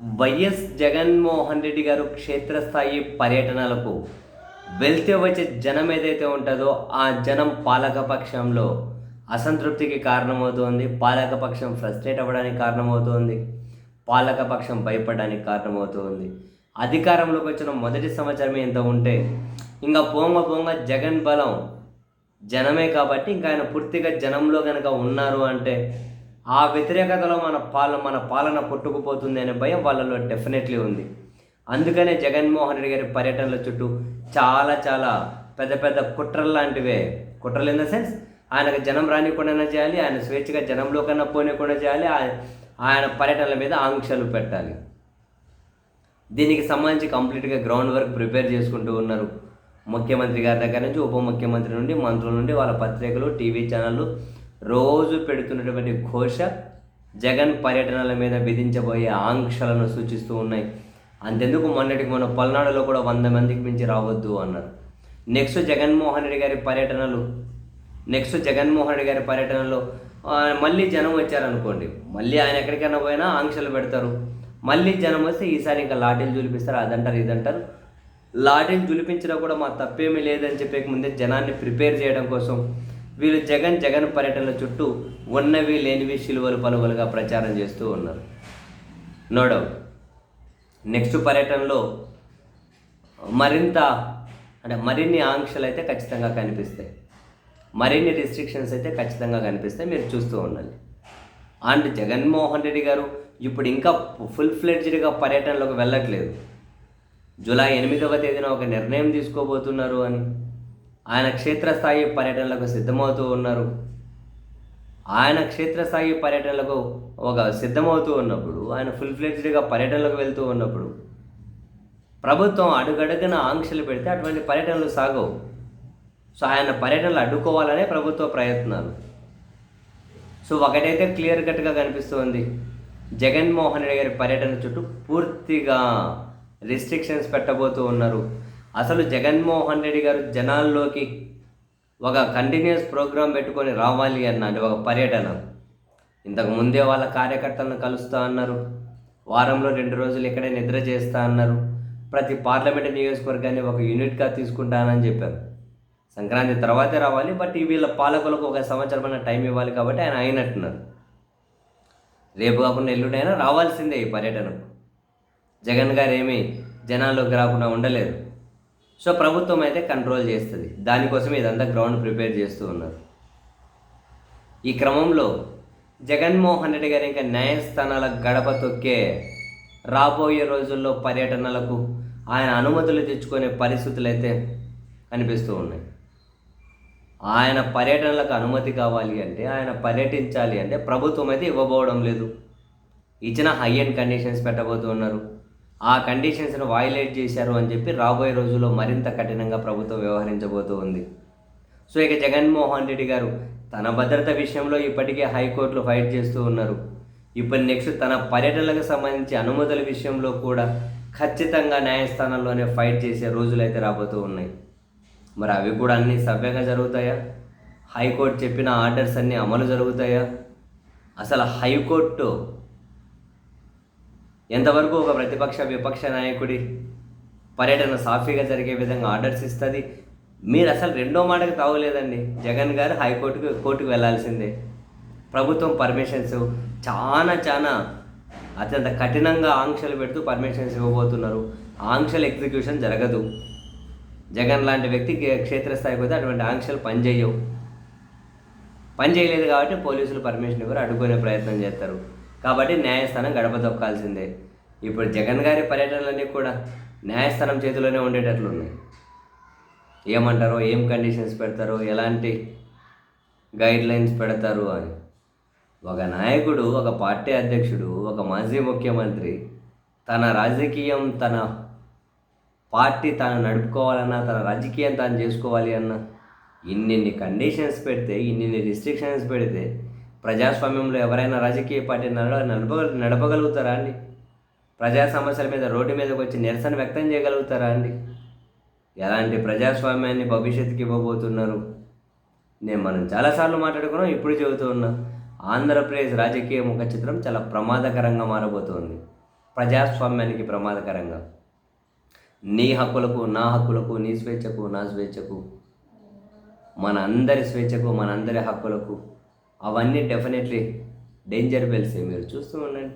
YS Jaganmohan Reddy గారు క్షేత్రస్థాయి పర్యటనలకు వెళ్తే వచ్చే జనం ఏదైతే ఉంటుందో ఆ జనం పాలకపక్షంలో అసంతృప్తికి కారణమవుతోంది. పాలకపక్షం ఫ్రస్ట్రేట్ అవ్వడానికి కారణమవుతోంది. పాలకపక్షం భయపడడానికి కారణమవుతోంది. అధికారంలోకి వచ్చిన మొదటి సంవత్సరమే ఇంత ఉంటే ఇంకా పోంగ పోంగ జగన్ బలం జనమే కాబట్టి ఇంకా ఆయన పూర్తిగా జనంలో కనుక ఉన్నారు అంటే ఆ వ్యతిరేకతలో మన పాలన మన పాలన కొట్టుకుపోతుంది అనే భయం వాళ్ళలో డెఫినెట్లీ ఉంది. అందుకనే జగన్మోహన్ రెడ్డి గారి పర్యటనల చుట్టూ చాలా చాలా పెద్ద పెద్ద కుట్రలు లాంటివే. కుట్రలు ఇన్ ద సెన్స్ ఆయనకు జనం రానికుండా చేయాలి ఆయన స్వేచ్ఛగా జనంలో కన్నా పోనీయకుండా చేయాలి ఆయన పర్యటనల మీద ఆంక్షలు పెట్టాలి. దీనికి సంబంధించి కంప్లీట్గా గ్రౌండ్ వర్క్ ప్రిపేర్ చేసుకుంటూ ఉన్నారు. ముఖ్యమంత్రి గారి దగ్గర నుంచి ఉప ముఖ్యమంత్రి నుండి మంత్రుల నుండి వాళ్ళ పత్రికలు టీవీ ఛానళ్ళు రోజు పెడుతున్నటువంటి ఘోష జగన్ పర్యటనల మీద విధించబోయే ఆంక్షలను సూచిస్తూ ఉన్నాయి. అంతెందుకు మొన్నటికి మొన్న పల్నాడులో కూడా వంద మందికి మించి రావద్దు అన్నారు. నెక్స్ట్ జగన్మోహన్ రెడ్డి గారి పర్యటనలు నెక్స్ట్ జగన్మోహన్ రెడ్డి గారి పర్యటనలో మళ్ళీ జనం వచ్చారనుకోండి. మళ్ళీ ఆయన ఎక్కడికైనా పోయినా ఆంక్షలు పెడతారు. మళ్ళీ జనం వస్తే ఈసారి ఇంకా లాఠీలు చూపిస్తారు అదంటారు ఇదంటారు. లాఠీలు జులిపించినా కూడా మా తప్పేమీ లేదని చెప్పే ముందే జనాన్ని ప్రిపేర్ చేయడం కోసం వీళ్ళు జగన్ జగన్ పర్యటనల చుట్టూ ఉన్నవి లేనివి శిలువలు పలువలుగా ప్రచారం చేస్తూ ఉన్నారు. నో డౌట్ నెక్స్ట్ పర్యటనలో మరింత అంటే మరిన్ని ఆంక్షలు అయితే ఖచ్చితంగా కనిపిస్తాయి. మరిన్ని రిస్ట్రిక్షన్స్ అయితే ఖచ్చితంగా కనిపిస్తాయి. మీరు చూస్తూ ఉండాలి అండ్ జగన్మోహన్ రెడ్డి గారు ఇప్పుడు ఇంకా ఫుల్ ఫ్లెడ్జ్డ్గా పర్యటనలోకి వెళ్ళట్లేదు. జూలై ఎనిమిదవ తేదీన ఒక నిర్ణయం తీసుకోబోతున్నారు అని. ఆయన క్షేత్రస్థాయి పర్యటనలకు సిద్ధమవుతూ ఉన్నారు. ఆయన క్షేత్రస్థాయి పర్యటనలకు ఒక సిద్ధమవుతూ ఉన్నప్పుడు ఆయన ఫుల్ ఫ్లెడ్జ్డ్గా పర్యటనలకు వెళ్తూ ఉన్నప్పుడు ప్రభుత్వం అడుగడుగున ఆంక్షలు పెడితే అటువంటి పర్యటనలు సాగవు. సో ఆయన పర్యటనలు అడ్డుకోవాలనే ప్రభుత్వ ప్రయత్నాలు. సో ఒకటైతే క్లియర్ కట్గా కనిపిస్తుంది. జగన్మోహన్ రెడ్డి గారి పర్యటన చుట్టూ పూర్తిగా రిస్ట్రిక్షన్స్ పెట్టబోతూ ఉన్నారు. అసలు జగన్మోహన్ రెడ్డి గారు జనాల్లోకి ఒక కంటిన్యూస్ ప్రోగ్రాం పెట్టుకొని రావాలి అన్నది ఒక పర్యటన. ఇంతకు ముందే వాళ్ళ కార్యకర్తలను కలుస్తా అన్నారు. వారంలో రెండు రోజులు ఇక్కడే నిద్ర చేస్తా అన్నారు. ప్రతి పార్లమెంట్ నియోజకవర్గాన్ని ఒక యూనిట్గా తీసుకుంటానని చెప్పారు. సంక్రాంతి తర్వాతే రావాలి బట్ ఈ వీళ్ళ పాలకులకు ఒక సంవత్సరమైన టైం ఇవ్వాలి కాబట్టి ఆయన అయినట్టున్నారు. రేపు కాకుండా ఎల్లుండైనా రావాల్సిందే ఈ పర్యటనకు. జగన్ గారు ఏమీ జనాల్లోకి రాకుండా ఉండలేదు. సో ప్రభుత్వం అయితే కంట్రోల్ చేస్తుంది. దానికోసం ఇదంతా గ్రౌండ్ ప్రిపేర్ చేస్తూ ఉన్నారు. ఈ క్రమంలో జగన్మోహన్ రెడ్డి గారు ఇంకా న్యాయస్థానాల గడప తొక్కే రాబోయే రోజుల్లో పర్యటనలకు ఆయన అనుమతులు తెచ్చుకునే పరిస్థితులు అయితే కనిపిస్తూ ఉన్నాయి. ఆయన పర్యటనలకు అనుమతి కావాలి అంటే ఆయన పర్యటించాలి అంటే ప్రభుత్వం అయితే ఇవ్వబోవడం లేదు. ఇచ్చిన హై అండ్ కండిషన్స్ పెట్టబోతున్నారు ఆ కండిషన్స్ను వాయిలేట్ చేశారు అని చెప్పి రాబోయే రోజుల్లో మరింత కఠినంగా ప్రభుత్వం వ్యవహరించబోతూ ఉంది. సో ఇక జగన్మోహన్ రెడ్డి గారు తన భద్రత విషయంలో ఇప్పటికే హైకోర్టులో ఫైట్ చేస్తూ ఉన్నారు. ఇప్పుడు నెక్స్ట్ తన పర్యటనలకు సంబంధించి అనుమతుల విషయంలో కూడా ఖచ్చితంగా న్యాయస్థానంలోనే ఫైట్ చేసే రోజులు అయితే రాబోతూ ఉన్నాయి. మరి అవి కూడా అన్నీ సవ్యంగా జరుగుతాయా? హైకోర్టు చెప్పిన ఆర్డర్స్ అన్నీ అమలు జరుగుతాయా? అసలు హైకోర్టు ఎంతవరకు ఒక ప్రతిపక్ష విపక్ష నాయకుడి పర్యటన సాఫీగా జరిగే విధంగా ఆర్డర్స్ ఇస్తుంది? మీరు అసలు రెండో మాటకు తావలేదండి. జగన్ గారు హైకోర్టుకు కోర్టుకు వెళ్ళాల్సిందే ప్రభుత్వం పర్మిషన్స్ చాలా చాలా అత్యంత కఠినంగా ఆంక్షలు పెడుతూ పర్మిషన్స్ ఇవ్వబోతున్నారు. ఆంక్షలు ఎగ్జిక్యూషన్ జరగదు. జగన్ లాంటి వ్యక్తి క్షేత్రస్థాయికి పోతే అటువంటి ఆంక్షలు పనిచేయవు. పని చేయలేదు కాబట్టి పోలీసులు పర్మిషన్ ఇవ్వరు అడ్డుకునే ప్రయత్నం చేస్తారు. కాబట్టి న్యాయస్థానం గడప తొక్కాల్సిందే ఇప్పుడు జగన్ గారి పర్యటనలన్నీ కూడా న్యాయస్థానం చేతిలోనే ఉండేటట్లు ఉన్నాయి ఏమంటారో ఏం కండిషన్స్ పెడతారో ఎలాంటి గైడ్లైన్స్ పెడతారు అని. ఒక నాయకుడు ఒక పార్టీ అధ్యక్షుడు ఒక మాజీ ముఖ్యమంత్రి తన రాజకీయం తన పార్టీ తాను నడుపుకోవాలన్నా తన రాజకీయం తాను చేసుకోవాలి అన్న ఇన్నిన్ని కండిషన్స్ పెడితే ఇన్నిన్ని రిస్ట్రిక్షన్స్ పెడితే ప్రజాస్వామ్యంలో ఎవరైనా రాజకీయ పార్టీ నడ నడప నడపగలుగుతారా అండి? ప్రజా సమస్యల మీద రోడ్డు మీదకి వచ్చి నిరసన వ్యక్తం చేయగలుగుతారా అండి? ఎలాంటి ప్రజాస్వామ్యాన్ని భవిష్యత్తుకి ఇవ్వబోతున్నారు? నేను మనం చాలాసార్లు మాట్లాడుకున్నాం ఇప్పుడు చెబుతూ ఉన్నా ఆంధ్రప్రదేశ్ రాజకీయ ముఖ చిత్రం చాలా ప్రమాదకరంగా మారబోతోంది. ప్రజాస్వామ్యానికి ప్రమాదకరంగా. నీ హక్కులకు నా హక్కులకు నీ స్వేచ్ఛకు నా స్వేచ్ఛకు మన అందరి స్వేచ్ఛకు మన అందరి హక్కులకు అవన్నీ డెఫినెట్లీ డేంజర్ బెల్సే మీరు చూస్తూ ఉండండి.